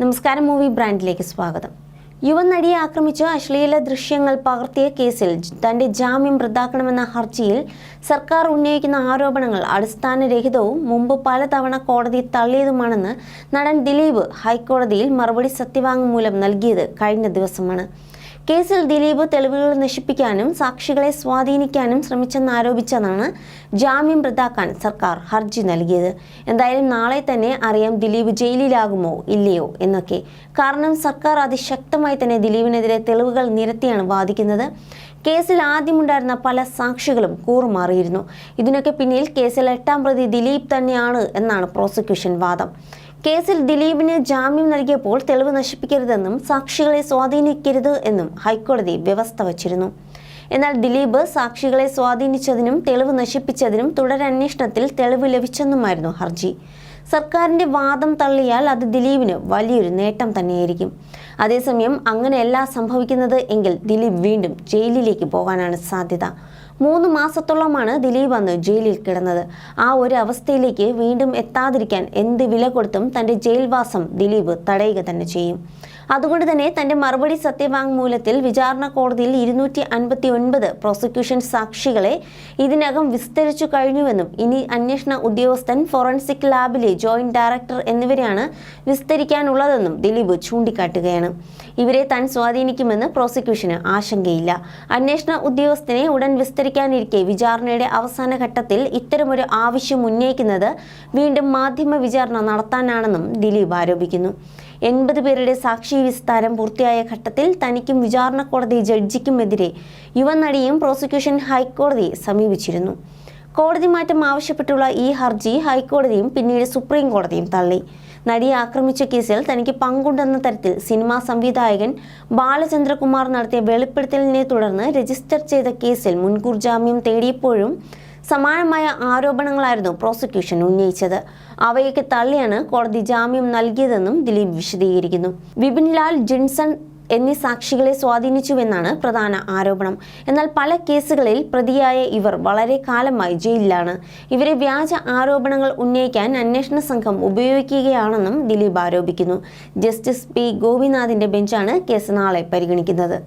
നമസ്കാരം മൂവി ബ്രാൻഡിലേക്ക് സ്വാഗതം. യുവനടിയെ ആക്രമിച്ച് അശ്ലീല ദൃശ്യങ്ങൾ പകർത്തിയ കേസിൽ തന്റെ ജാമ്യം റദ്ദാക്കണമെന്ന ഹർജിയിൽ സർക്കാർ ഉന്നയിക്കുന്ന ആരോപണങ്ങൾ അടിസ്ഥാനരഹിതവും മുമ്പ് പലതവണ കോടതി തള്ളിയതുമാണെന്ന് നടൻ ദിലീപ് ഹൈക്കോടതിയിൽ മറുപടി സത്യവാങ്മൂലം നൽകിയത് കഴിഞ്ഞ ദിവസമാണ്. കേസിൽ ദിലീപ് തെളിവുകൾ നശിപ്പിക്കാനും സാക്ഷികളെ സ്വാധീനിക്കാനും ശ്രമിച്ചെന്നാരോപിച്ചതാണ് ജാമ്യം റദ്ദാക്കാൻ സർക്കാർ ഹർജി നൽകിയത്. എന്തായാലും നാളെ തന്നെ അറിയാം ദിലീപ് ജയിലിലാകുമോ ഇല്ലയോ എന്നൊക്കെ. കാരണം സർക്കാർ അതിശക്തമായി തന്നെ ദിലീപിനെതിരെ തെളിവുകൾ നിരത്തിയാണ് വാദിക്കുന്നത്. കേസിൽ ആദ്യമുണ്ടായിരുന്ന പല സാക്ഷികളും കൂറുമാറിയിരുന്നു. ഇതിനൊക്കെ പിന്നിൽ കേസിൽ എട്ടാം പ്രതി ദിലീപ് തന്നെയാണ് എന്നാണ് പ്രോസിക്യൂഷൻ വാദം. കേസിൽ ദിലീപിന് ജാമ്യം നൽകിയപ്പോൾ തെളിവ് നശിപ്പിക്കരുതെന്നും സാക്ഷികളെ സ്വാധീനിക്കരുത് എന്നും ഹൈക്കോടതി വ്യവസ്ഥ വച്ചിരുന്നു. എന്നാൽ ദിലീപ് സാക്ഷികളെ സ്വാധീനിച്ചതിനും തെളിവ് നശിപ്പിച്ചതിനും തുടരന്വേഷണത്തിൽ തെളിവ് ലഭിച്ചെന്നുമായിരുന്നു ഹർജി. സർക്കാരിന്റെ വാദം തള്ളിയാൽ അത് ദിലീപിന് വലിയൊരു നേട്ടം തന്നെയായിരിക്കും. അതേസമയം അങ്ങനെയല്ല സംഭവിക്കുന്നത് എങ്കിൽ ദിലീപ് വീണ്ടും ജയിലിലേക്ക് പോകാനാണ് സാധ്യത. മൂന്ന് മാസത്തോളമാണ് ദിലീപ് അന്ന് ജയിലിൽ കിടന്നത്. ആ ഒരു അവസ്ഥയിലേക്ക് വീണ്ടും എത്താതിരിക്കാൻ എന്ത് വില കൊടുത്തും തന്റെ ജയിൽവാസം ദിലീപ് തടയുക തന്നെ ചെയ്യും. അതുകൊണ്ട് തന്നെ തന്റെ മറുപടി സത്യവാങ്മൂലത്തിൽ വിചാരണ കോടതിയിൽ ഇരുന്നൂറ്റി അൻപത്തി ഒൻപത് പ്രോസിക്യൂഷൻ സാക്ഷികളെ ഇതിനകം വിസ്തരിച്ചു കഴിഞ്ഞുവെന്നും ഇനി അന്വേഷണ ഉദ്യോഗസ്ഥൻ ഫോറൻസിക് ലാബിലെ ജോയിന്റ് ഡയറക്ടർ എന്നിവരെയാണ് വിസ്തരിക്കാനുള്ളതെന്നും ദിലീപ് ചൂണ്ടിക്കാട്ടുകയാണ്. ഇവരെ താൻ സ്വാധീനിക്കുമെന്ന് പ്രോസിക്യൂഷന് ആശങ്കയില്ല. അന്വേഷണ ഉദ്യോഗസ്ഥനെ ഉടൻ വിസ്തരിക്കാനിരിക്കെ വിചാരണയുടെ അവസാന ഘട്ടത്തിൽ ഇത്തരമൊരു ആവശ്യം ഉന്നയിക്കുന്നത് വീണ്ടും മാധ്യമ വിചാരണ നടത്താനാണെന്നും ദിലീപ് ആരോപിക്കുന്നു. എൺപത് പേരുടെ സാക്ഷി വിസ്താരം പൂർത്തിയായ ഘട്ടത്തിൽ തനിക്കും വിചാരണ കോടതി ജഡ്ജിക്കുമെതിരെ യുവനടിയും പ്രോസിക്യൂഷൻ ഹൈക്കോടതിയെ സമീപിച്ചിരുന്നു. കോടതി മാറ്റം ആവശ്യപ്പെട്ടുള്ള ഈ ഹർജി ഹൈക്കോടതിയും പിന്നീട് സുപ്രീം കോടതിയും തള്ളി. നടിയെ ആക്രമിച്ച കേസിൽ തനിക്ക് പങ്കുണ്ടെന്ന തരത്തിൽ സിനിമാ സംവിധായകൻ ബാലചന്ദ്രകുമാർ നടത്തിയ വെളിപ്പെടുത്തലിനെ തുടർന്ന് രജിസ്റ്റർ ചെയ്ത കേസിൽ മുൻകൂർ ജാമ്യം തേടിയപ്പോഴും സമാനമായ ആരോപണങ്ങളായിരുന്നു പ്രോസിക്യൂഷൻ ഉന്നയിച്ചത്. അവയൊക്കെ തള്ളിയാണ് കോടതി ജാമ്യം നൽകിയതെന്നും ദിലീപ് വിശദീകരിക്കുന്നു. വിപിൻലാൽ ജിൻസൺ എന്നീ സാക്ഷികളെ സ്വാധീനിച്ചുവെന്നാണ് പ്രധാന ആരോപണം. എന്നാൽ പല കേസുകളിൽ പ്രതിയായ ഇവർ വളരെ കാലമായി ജയിലിലാണ്. ഇവരെ വ്യാജ ആരോപണങ്ങൾ ഉന്നയിക്കാൻ അന്വേഷണ സംഘം ഉപയോഗിക്കുകയാണെന്നും ദിലീപ് ആരോപിക്കുന്നു. ജസ്റ്റിസ് പി ഗോപിനാഥിന്റെ ബെഞ്ചാണ് കേസ് നാളെ പരിഗണിക്കുന്നത്.